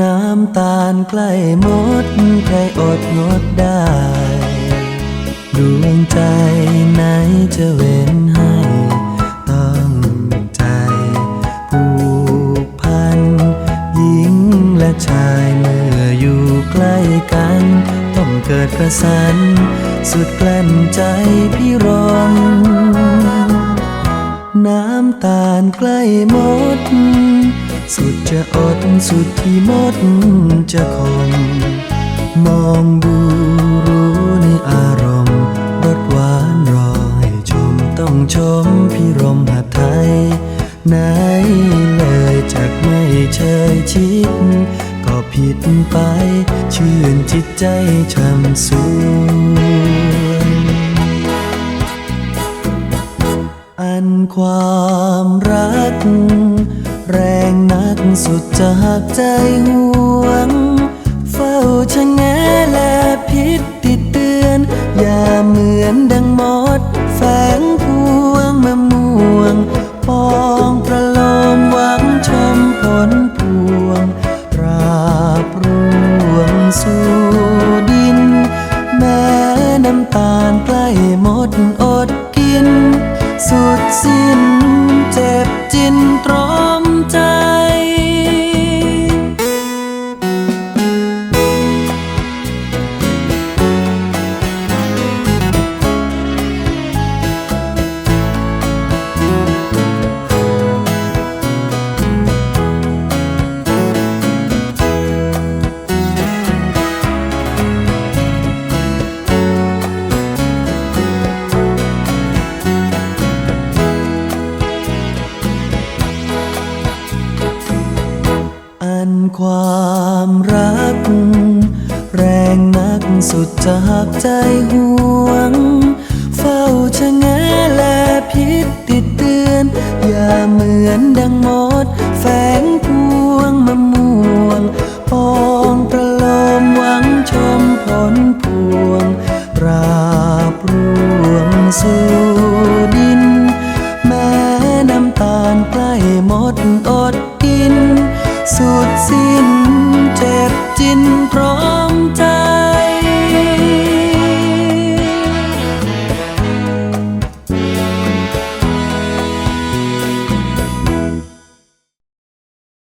น้ำตาลใกล้หมดใครอดงดได้ ดวงใจไหนจะเว้นให้ ต้องใจผูกพัน หญิงและชายเมื่ออยู่ใกล้กัน ต้องเกิดประสัน สุดกลั้นใจพี่รมน้ำตาลใกล้หมด สุดจะอดสุดที่หมดจะคงมองดูรู้ในอารมณ์รสหวานรอให้ชมต้องชมพี่รมหัดไทยไหนเลยจากไม่เชยชิด ก็ผิดไป ชื่นจิตใจช่ำสวยอันความรัก แรงนักสุดจะหักใจห่วง เฝ้าชะแงและพิษติดเตือน อย่าเหมือนดังมดแฝงพวงมะม่วง ปองประโลมหวังชมผลพวง ราบร่วงสู่ดิน แม้น้ำตาลใกล้หมดอดกิน สุดสิ้นเจ็บจินตร ความรัก แรงนักสุดจะหักใจห่วง เฝ้าชะแงและพิษติดเตือน อย่าเหมือนดังมด แฝงพวงมะม่วงปองประโลมหวังชมผลพวง ราบรวงสู่ดิน แม้น้ำตาลใกล้หมดอดกิน สุดสิ้นเจ็บจินพราะ